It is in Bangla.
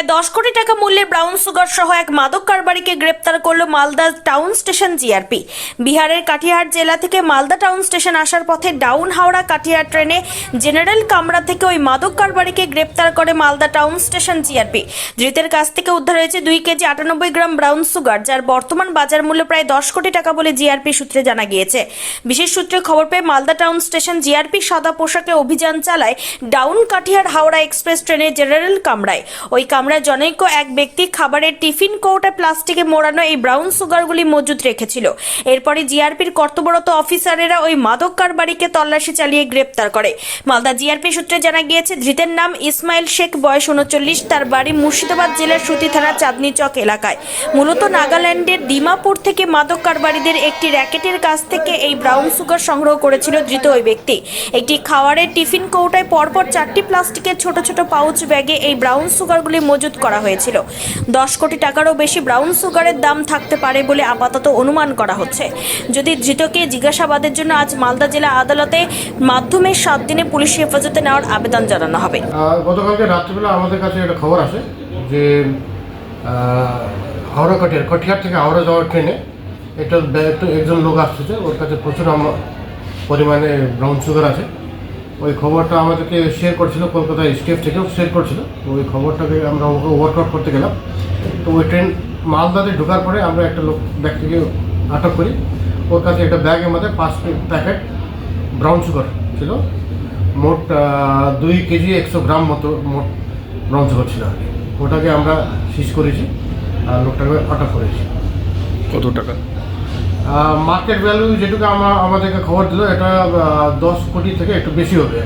প্রায় দশ কোটি টাকা মূল্যের ব্রাউন সুগার সহ এক মাদক কারবারিকে গ্রেপ্তার করল মালদা টাউন স্টেশন জিআরপি। বিহারের কাটিহার জেলা থেকে মালদা টাউন স্টেশন আসার পথে ডাউন হাওড়া কাটিহার ট্রেনে জেনারেল কামরা থেকে ওই মাদক কারবারিকে গ্রেপ্তার করে মালদা টাউন স্টেশন জিআরপি। ধৃতের কাছ থেকে উদ্ধার হয়েছে দুই কেজি আটানব্বই গ্রাম ব্রাউন সুগার, যার বর্তমান বাজার মূল্য প্রায় দশ কোটি টাকা বলে জিআরপি সূত্রে জানা গিয়েছে। বিশেষ সূত্রে খবর পেয়ে মালদা টাউন স্টেশন জিআরপি সাদা পোশাকে অভিযান চালায় ডাউন কাঠিয়ার হাওড়া এক্সপ্রেস ট্রেনের জেনারেল কামরায়। ওই কামরায় জনৈক এক ব্যক্তি খাবারের টিফিন কৌটা প্লাস্টিকে মোড়ানো এই ব্রাউন সুগারগুলি মজুত রেখেছিল। এরপরে জিআরপির কর্তব্যরত অফিসারেরা ওই মাদক কারবারিকে তল্লাশি চালিয়ে গ্রেপ্তার করে। মালদা জিআরপি সূত্রে জানা গিয়েছে, ধৃতের নাম ইসমাইল শেখ, বয়স উনচল্লিশ, তার বাড়ি মুর্শিদাবাদ জেলার সুতি থানা, চাঁদনি চক এলাকায়। মূলত নাগাল্যান্ডের ডিমাপুর থেকে মাদক কারবারিদের একটি র্যাকেটের কাছ থেকে এই ব্রাউন সুগার সংগ্রহ করেছিল ধৃত ওই ব্যক্তি। একটি খাওয়ারের টিফিন কৌটায় পরপর চারটি প্লাস্টিকের ছোট ছোট পাউচ ব্যাগে এই ব্রাউন সুগারগুলি মজুত করা হয়েছিল। দশ কোটি টাকারও বেশি ব্রাউন সুগারের দাম থাকতে পারে বলে আপাতত অনুমান করা হচ্ছে। যদি ধৃতকে জিজ্ঞাসাবাদের জন্য আজ মালদা জেলা আদালতে মাধ্যমে সাত দিনে পুলিশ হেফাজতে নেওয়ার আবেদন জানানো হবে। গতকালকে রাত্রিবেলা আমাদের কাছে একটা খবর আসে যে হাওড়া কটিয়ার কটিয়ার থেকে হাওড়া যাওয়ার ট্রেনে একটা একজন লোক আসতেছে ওর কাছে প্রচুর পরিমাণে ব্রাউন সুগার আছে। ওই খবরটা আমাদেরকে শেয়ার করছিল কলকাতা স্টেট থেকেও শেয়ার করছিল। তো ওই খবরটাকে আমরা ওয়ার্কআউট করতে গেলাম। তো ওই ট্রেন মালদাতে ঢোকার পরে আমরা একটা লোক, ব্যক্তিকে আটক করি। ওর কাছে একটা ব্যাগের মধ্যে পাঁচ প্যাকেট ব্রাউন সুগার ছিল। মোট দুই কেজি একশো গ্রাম মতো মোট ব্রাউন সুগার ছিল আর ওটাকে আমরা সিজ করেছি আর লোকটাকে আটক করেছি। কত টাকা? মার্কেট ভ্যালু যেটুকু আমরা আমাদেরকে খবর দিল এটা দশ কোটি থেকে একটু বেশি হবে।